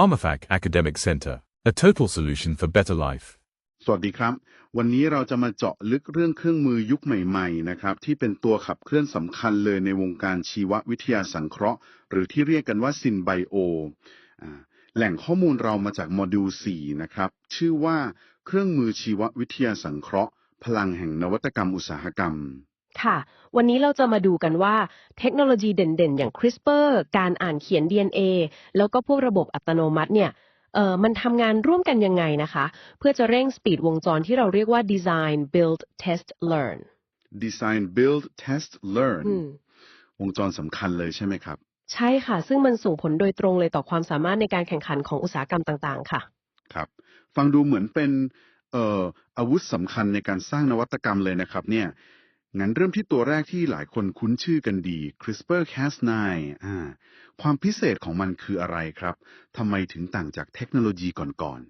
PharmaFac Academic Center, a total solution for better life. สวัสดีครับ วันนี้เราจะมาเจาะลึกเรื่องเครื่องมือยุคใหม่ๆนะครับที่เป็นตัวขับเคลื่อนสำคัญเลยในวงการชีววิทยาสังเคราะห์ หรือที่เรียกกันว่าซินไบโอแหล่งข้อมูลเรามาจากโมดูล 4 นะครับ ชื่อว่าเครื่องมือชีววิทยาสังเคราะห์ พลังแห่งนวัตกรรมอุตสาหกรรม ค่ะ วันนี้เราจะมาดูกันว่าเทคโนโลยีเด่นๆ อย่าง CRISPR การอ่านเขียน DNA แล้วก็พวกระบบอัตโนมัติเนี่ยเอ่อมันทำงานร่วมกันยังไงนะคะ เพื่อจะเร่งสปีดวงจรที่เราเรียกว่า design build test learn Design Build Test Learn อืม วงจรสำคัญเลยใช่ไหมครับ ใช่ค่ะ ซึ่งมันส่งผลโดยตรงเลยต่อความสามารถในการแข่งขันของอุตสาหกรรมต่างๆ ค่ะ ครับ ฟังดูเหมือนเป็นเอ่ออาวุธสำคัญในการสร้างนวัตกรรมเลยนะครับ เนี่ย งั้นเริ่มที่ตัวแรกที่หลายคนคุ้นชื่อกันดี CRISPR-Cas9 อ่าความพิเศษของมันคืออะไรครับทำไมถึงต่างจากเทคโนโลยีก่อน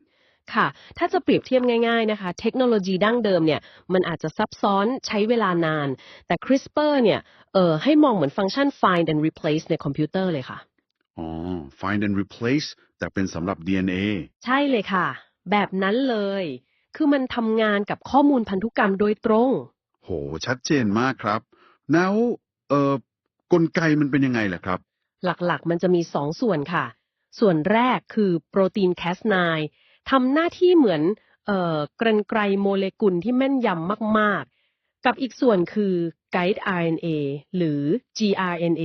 ค่ะ ถ้าจะเปรียบเทียบง่ายๆนะคะ เทคโนโลยีดั้งเดิมเนี่ยมันอาจจะซับซ้อนใช้เวลานาน แต่ CRISPR เนี่ยเอ่อให้มองเหมือนฟังก์ชัน find and replace ในคอมพิวเตอร์เลยค่ะๆอ๋อ Find and Replace แต่เป็นสำหรับ DNA ใช่เลยค่ะ แบบนั้นเลย คือมันทำงานกับข้อมูลพันธุกรรมโดยตรง โห ชัดเจนมากครับ แล้ว เอ่อกลไกมันเป็นยังไงล่ะครับ หลักๆ มันจะมีสองส่วนค่ะ ส่วนแรกคือโปรตีน Cas9 ทำหน้าที่เหมือนเอ่อกรนไกรโมเลกุลที่แม่นยำมากๆ กับอีกส่วนคือ Guide RNA หรือ gRNA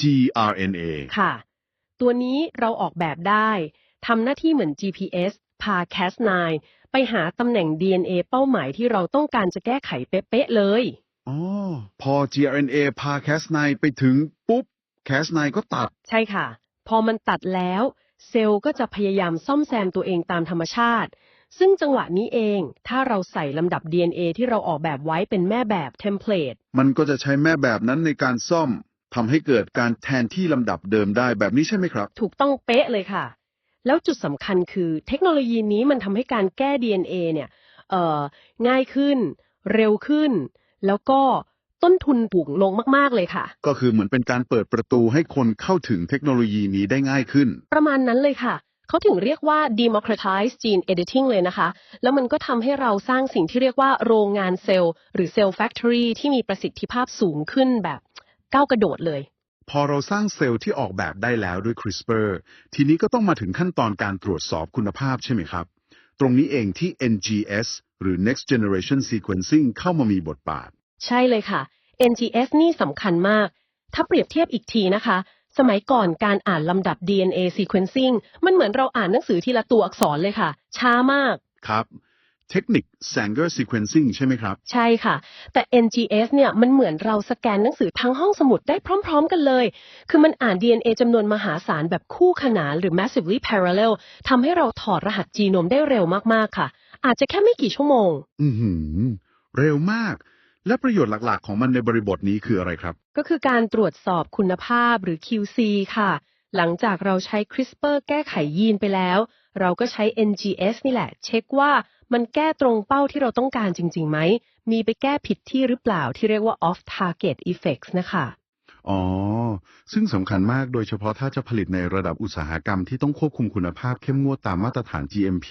gRNA ค่ะ ตัวนี้เราออกแบบได้ทำหน้าที่เหมือน GPS พา Cas9 ไปหาตำแหน่ง DNA เป้าหมายที่เราต้องการจะแก้ไขเป๊ะๆเลย อ๋อ พอ gRNA พา Cas9 ไปถึงปุ๊บ Cas9 ก็ตัด ใช่ค่ะ พอมันตัดแล้ว เซลล์ก็จะพยายามซ่อมแซมตัวเองตามธรรมชาติ ซึ่งจังหวะนี้เอง ถ้าเราใส่ลำดับ DNA ที่เราออกแบบไว้เป็นแม่แบบเทมเพลต มันก็จะใช้แม่แบบนั้นในการซ่อมทำให้เกิดการแทนที่ลำดับเดิมได้แบบนี้ใช่ไหมครับ ถูกต้องเป๊ะเลยค่ะ แล้วจุดสำคัญคือเทคโนโลยีนี้มันทำให้การแก้ DNA เนี่ยเอ่อง่ายขึ้น เร็วขึ้น แล้วก็ต้นทุนถูกลงมาก ๆ เลยค่ะ ก็คือเหมือนเป็นการเปิดประตูให้คนเข้าถึงเทคโนโลยีนี้ได้ง่ายขึ้น ประมาณนั้นเลยค่ะ เขาถึงเรียกว่า democratize gene editing เลยนะคะ แล้วมันก็ทำให้เราสร้างสิ่งที่เรียกว่าโรงงานเซลล์ หรือเซลล์ factory ที่มีประสิทธิภาพสูงขึ้นแบบก้าวกระโดดเลย พอเราสร้างเซลล์ที่ออกแบบได้แล้วด้วย CRISPR ทีนี้ก็ต้องมาถึงขั้นตอนการตรวจสอบคุณภาพใช่ไหมครับ ตรงนี้เองที่ NGS หรือ Next Generation Sequencing เข้ามามีบทบาท ใช่เลยค่ะ NGS นี่สำคัญมาก ถ้าเปรียบเทียบอีกทีนะคะ สมัยก่อนการอ่านลำดับ DNA sequencing มันเหมือนเราอ่านหนังสือทีละตัวอักษรเลยค่ะ ช้ามาก ครับ เทคนิค Sanger Sequencing ใช่ไหมครับ ใช่ค่ะ แต่ NGS เนี่ยมันเหมือนเราสแกนหนังสือทั้งห้องสมุดได้พร้อม ๆ กันเลย คือมันอ่าน DNA จำนวนมหาศาลแบบคู่ขนานหรือ massively parallel ทำให้เราถอดรหัสจีโนมได้เร็วมากๆค่ะ อาจจะแค่ไม่กี่ชั่วโมง อือหือเร็วมาก และประโยชน์หลักๆ ของมันในบริบทนี้คืออะไรครับ ก็คือการตรวจสอบคุณภาพหรือ QC ค่ะ หลังจากเราใช้ CRISPR แก้ไขยีนไปแล้ว เราก็ใช้ NGS นี่แหละ เช็คว่ามันแก้ตรงเป้าที่เราต้องการจริงๆไหม มีไปแก้ผิดที่หรือเปล่าที่เรียกว่า off target effects นะคะ อ๋อ ซึ่งสำคัญมากโดยเฉพาะถ้าจะผลิตในระดับอุตสาหกรรมที่ต้องควบคุมคุณภาพเข้มงวดตามมาตรฐาน GMP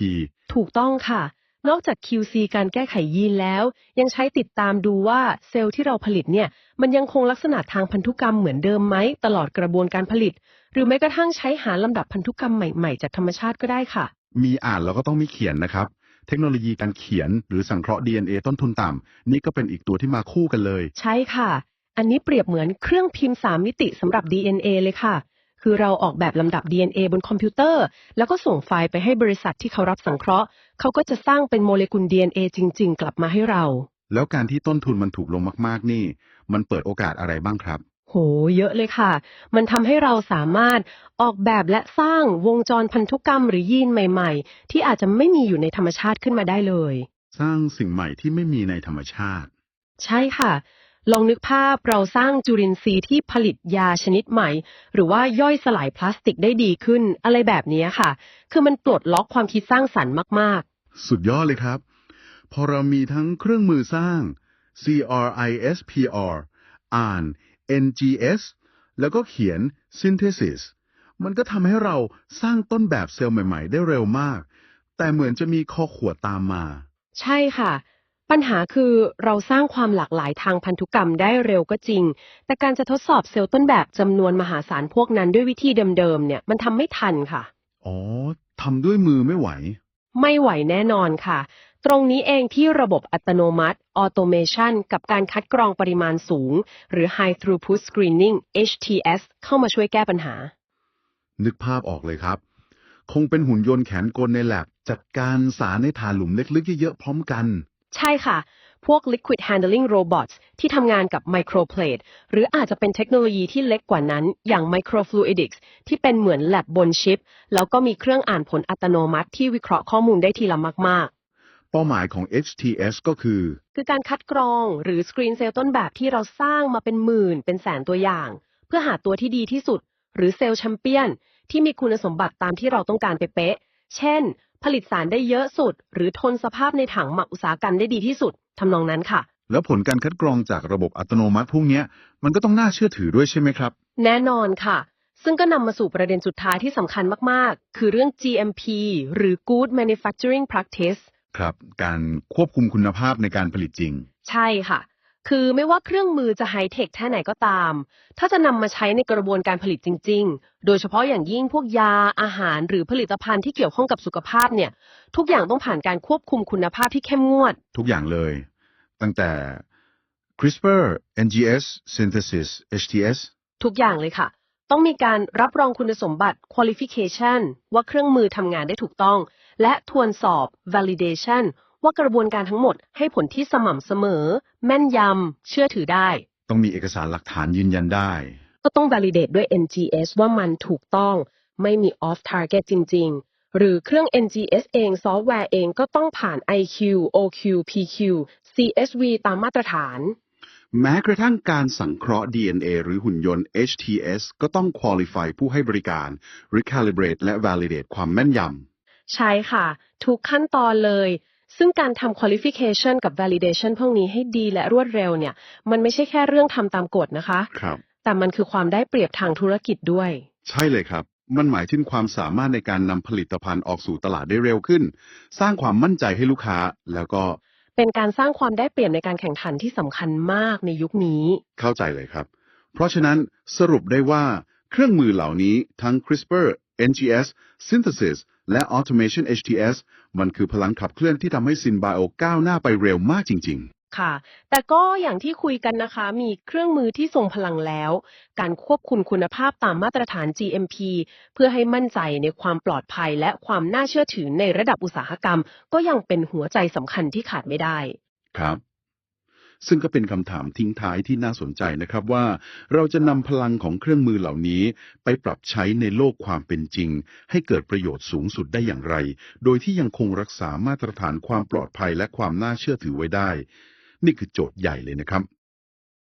ถูกต้องค่ะ นอกจาก QC การแก้ไขยีนแล้ว ยังใช้ติดตามดูว่าเซลล์ที่เราผลิตเนี่ย มันยังคงลักษณะทางพันธุกรรมเหมือนเดิมไหมตลอดกระบวนการผลิต หรือแม้กระทั่งใช้หาลำดับพันธุกรรมใหม่ๆ จากธรรมชาติก็ได้ค่ะ มีอ่านแล้วก็ต้องมีเขียนนะครับ เทคโนโลยีการเขียนหรือสังเคราะห์ DNA ต้นทุนต่ำนี่ก็เป็นอีกตัวที่มาคู่กันเลย ใช่ค่ะ อันนี้เปรียบเหมือนเครื่องพิมพ์3มิติสำหรับ DNA เลยค่ะ คือเราออกแบบลำดับ DNA บนคอมพิวเตอร์ แล้วก็ส่งไฟล์ไปให้บริษัทที่เขารับสังเคราะห์ เขาก็จะสร้างเป็นโมเลกุล DNA จริง ๆ กลับมาให้เรา แล้วการที่ต้นทุนมันถูกลงมาก ๆ นี่ มันเปิดโอกาสอะไรบ้างครับ โห เยอะเลยค่ะ มันทำให้เราสามารถออกแบบและสร้างวงจรพันธุกรรมหรือยีนใหม่ ๆ ที่อาจจะไม่มีอยู่ในธรรมชาติขึ้นมาได้เลย สร้างสิ่งใหม่ที่ไม่มีในธรรมชาติ ใช่ค่ะ ลองนึกภาพเราสร้างจุลินทรีย์ที่ผลิตยาชนิดใหม่ หรือว่าย่อยสลายพลาสติกได้ดีขึ้น อะไรแบบนี้ค่ะ คือมันปลดล็อกความคิดสร้างสรรค์มากสุดยอดเลยครับ พอเรามีทั้งเครื่องมือสร้าง CRISPR อ่าน NGS แล้วก็เขียน Synthesis มันก็ทำให้เราสร้างต้นแบบเซลล์ใหม่ ๆ ได้เร็วมาก แต่เหมือนจะมีคอขวดตามมา ใช่ค่ะ ปัญหาคือเราสร้างความหลากหลายทางพันธุกรรมได้เร็วก็จริง แต่การจะทดสอบเซลล์ต้นแบบจำนวนมหาศาลพวกนั้นด้วยวิธีเดิมๆเนี่ยมันทำไม่ทันค่ะ อ๋อทำด้วยมือไม่ไหว ไม่ไหวแน่นอนค่ะ ตรงนี้เองที่ระบบอัตโนมัติ Automation กับการคัดกรองปริมาณสูง หรือ High Throughput Screening HTS เข้ามาช่วยแก้ปัญหา นึกภาพออกเลยครับ คงเป็นหุ่นยนต์แขนกลในแลบจัดการสารในฐานหลุมเล็กๆเยอะๆพร้อมกัน ใช่ค่ะ พวก Liquid Handling Robots ที่ทำงานกับ Microplate หรืออาจจะเป็นเทคโนโลยีที่เล็กกว่านั้น อย่าง Microfluidics ที่เป็นเหมือนแลบบนชิป แล้วก็มีเครื่องอ่านผลอัตโนมัติที่วิเคราะห์ข้อมูลได้ทีละมากเป้าหมายของ HTS ก็คือๆคือการคัดกรองหรือสกรีนเซลล์ต้นแบบที่เราสร้างมาเป็นหมื่นเป็นแสนตัวอย่าง เพื่อหาตัวที่ดีที่สุด หรือเซลล์แชมเปี้ยน ที่มีคุณสมบัติตามที่เราต้องการเป๊ะๆเช่น ผลิตสารได้เยอะสุด หรือทนสภาพในถังหมักอุตสาหกรรมได้ดีที่สุดทำนองนั้นค่ะ แล้วผลการคัดกรองจากระบบอัตโนมัติพวกเนี้ยมันก็ต้องน่าเชื่อถือด้วยใช่ไหมครับ แน่นอนค่ะ ซึ่งก็นำมาสู่ประเด็นสุดท้ายที่สำคัญมาก ๆ คือเรื่อง GMP หรือ Good Manufacturing Practice ครับ การควบคุมคุณภาพในการผลิตจริง ใช่ค่ะ คือไม่ว่าเครื่องมือจะไฮเทคแค่ไหนก็ตาม ถ้าจะนำมาใช้ในกระบวนการผลิตจริง ๆ โดยเฉพาะอย่างยิ่งพวกยาอาหารหรือผลิตภัณฑ์ที่เกี่ยวข้องกับสุขภาพเนี่ย ทุกอย่างต้องผ่านการควบคุมคุณภาพที่เข้มงวด ทุกอย่างเลย ตั้งแต่ CRISPR NGS Synthesis HTS ทุกอย่างเลยค่ะ ต้องมีการรับรองคุณสมบัติ qualification ว่าเครื่องมือทำงานได้ถูกต้อง และทวนสอบ validation ว่ากระบวนการทั้งหมดให้ผลที่สม่ำเสมอ แม่นยำ เชื่อถือได้ ต้องมีเอกสารหลักฐานยืนยันได้ ก็ต้อง validate ด้วย NGS ว่ามันถูกต้อง ไม่มี off target จริง ๆ หรือเครื่อง NGS เองซอฟต์แวร์เองก็ต้องผ่าน IQ OQ PQ CSV ตามมาตรฐาน แม้กระทั่งการสังเคราะห์ DNA หรือหุ่นยนต์ HTS ก็ต้อง qualify ผู้ให้บริการ recalibrate และ validate ความแม่นยใช่ค่ะ ทุกขั้นตอนเลย ซึ่งการทำ qualification กับ validation พวกนี้ให้ดีและรวดเร็วเนี่ย มันไม่ใช่แค่เรื่องทำตามกฎนะคะำครับ แต่มันคือความได้เปรียบทางธุรกิจด้วย ใช่เลยครับ มันหมายถึงความสามารถในการนำผลิตภัณฑ์ออกสู่ตลาดได้เร็วขึ้น สร้างความมั่นใจให้ลูกค้า แล้วก็เป็นการสร้างความได้เปรียบในการแข่งขันที่สำคัญมากในยุคนี้ เข้าใจเลยครับ เพราะฉะนั้นสรุปได้ว่าเครื่องมือเหล่านี้ทั้ง CRISPR NGS Synthesis และ Automation HTS มันคือพลังขับเคลื่อนที่ทำให้ SynBio ก้าวหน้าไปเร็วมากจริงค่ะ แต่ก็อย่างที่คุยกันนะคะ มีเครื่องมือที่ทรงพลังแล้ว การควบคุมคุณภาพตามมาตรฐาน GMP เพื่อให้มั่นใจในความปลอดภัยและความน่าเชื่อถือในระดับอุตสาหกรรม ก็ยังเป็นหัวใจสำคัญที่ขาดไม่ได้ๆครับ ซึ่งก็เป็นคำถามทิ้งท้ายที่น่าสนใจนะครับว่า เราจะนำพลังของเครื่องมือเหล่านี้ ไปปรับใช้ในโลกความเป็นจริง ให้เกิดประโยชน์สูงสุดได้อย่างไร โดยที่ยังคงรักษามาตรฐานความปลอดภัยและความน่าเชื่อถือไว้ได้ นี่คือโจทย์ใหญ่เลยนะครับ